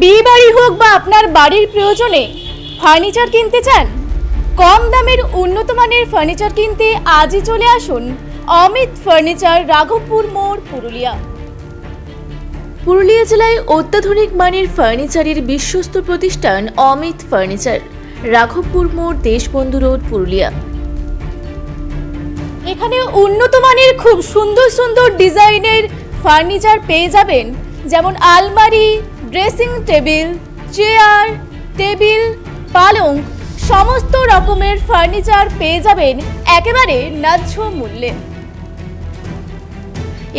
বিয়ে বাড়ি হোক বা আপনার বাড়ির প্রয়োজনে ফার্নিচার কিনতে চান কম দামের উন্নত মানের ফার্নিচার কিনতে আজই চলে আসুন অমিত ফার্নিচার রাঘবপুর মোড় পুরুলিয়া। পুরুলিয়া জেলায় অত্যাধুনিক মানের ফার্নিচারের বিশ্বস্ত প্রতিষ্ঠান অমিত ফার্নিচার রাঘবপুর মোড় দেশবন্ধু রোড পুরুলিয়া। এখানে উন্নত মানের খুব সুন্দর সুন্দর ডিজাইনের ফার্নিচার পেয়ে যাবেন যেমন আলমারি ড্রেসিং টেবিল, চেয়ার, টেবিল, পালং, সমস্ত রকমের ফার্নিচার পেয়ে যাবেন একেবারে ন্যায্য মূল্যে।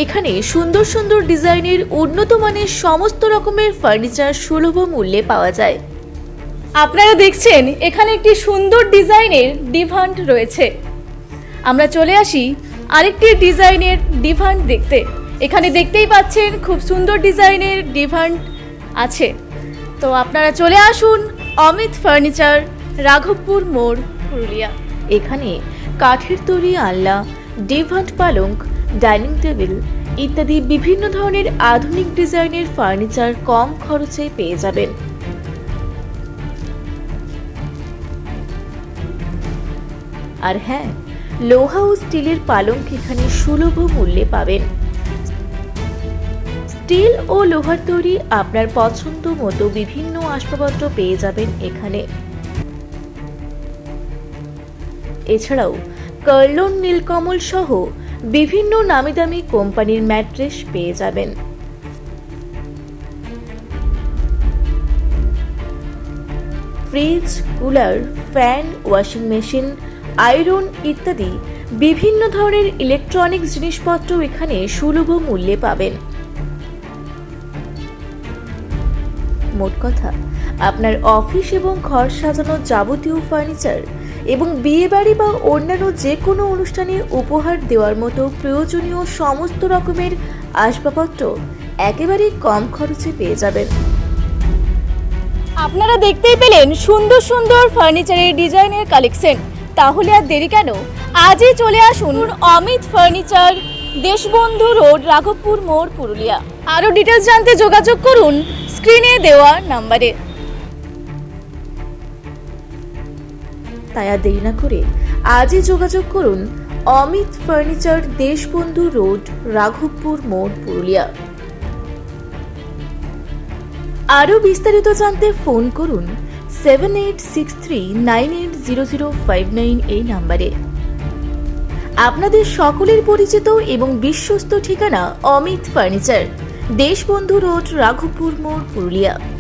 এখানে সুন্দর সুন্দর ডিজাইনের উন্নত মানের সমস্ত রকমের ফার্নিচার সুলভ মূল্যে পাওয়া যায়। আপনারা দেখছেন, এখানে একটি সুন্দর ডিজাইনের ডিভান্ট রয়েছে। আমরা চলে আসি আরেকটি ডিজাইনের ডিভান্ট দেখতে। এখানে দেখতেই পাচ্ছেন, খুব সুন্দর ডিজাইনের ডিভান্ট আছে। তো আপনারা চলে আসুন অমিত ফার্নিচার, রাঘবপুর মোড়, পুরুলিয়া। এখানে কাঠের তৈরি আলনা ডিভান্ট পালঙ্ক, ডাইনিং টেবিল ইত্যাদি বিভিন্ন ধরনের আধুনিক ডিজাইনের ফার্নিচার কম খরচে পেয়ে যাবেন। আর হ্যাঁ লোহা ও স্টিলের পালঙ্ক এখানে সুলভ মূল্যে পাবেন। স্টিল ও লোহার তৈরি আপনার পছন্দ মতো বিভিন্ন আসবাবপত্র পেয়ে যাবেন এখানে। এছাড়াও, কার্লন নীলকমল সহ বিভিন্ন নামি দামি কোম্পানির ম্যাট্রেস পেয়ে যাবেন। Fridge, cooler, fan, washing machine, iron ইত্যাদি বিভিন্ন ধরনের ইলেকট্রনিক্স জিনিসপত্র এখানে সুলভ মূল্যে পাবেন। মোট কথা। আপনার অফিস এবং ঘর সাজানোর যাবতীয় ফার্নিচার এবং বিয়েবাড়ি বা অন্যান্য যে কোনো অনুষ্ঠানে উপহার দেওয়ার মতো প্রয়োজনীয় সমস্ত রকমের আসবাবপত্র একেবারেই কম খরচে পেয়ে যাবেন। আপনারা দেখতেই পেলেন সুন্দর সুন্দর ফার্নিচারের ডিজাইনের কালেকশন। তাহলে আর দেরি কেন? আজই চলে আসুন অমিত ফার্নিচার, দেশবন্ধু রোড, রাঘবপুর মোড়, পুরুলিয়া। আরও ডিটেলস জানতে যোগাযোগ করুন স্ক্রিনে দেওয়া নাম্বারে। তাই আর দেরি না করে আজই যোগাযোগ করুন অমিত ফার্নিচার দেশবন্ধু রোড, রাঘবপুর মোড়, পুরুলিয়া। আরও বিস্তারিত জানতে ফোন করুন seven eight six three nine eight zero zero five nine এই নাম্বারে। আপনাদের সকলের পরিচিত এবং বিশ্বস্ত ঠিকানা অমিত ফার্নিচার। দেশবন্ধু রোড রাঘবপুর মোড় পুরুলিয়া।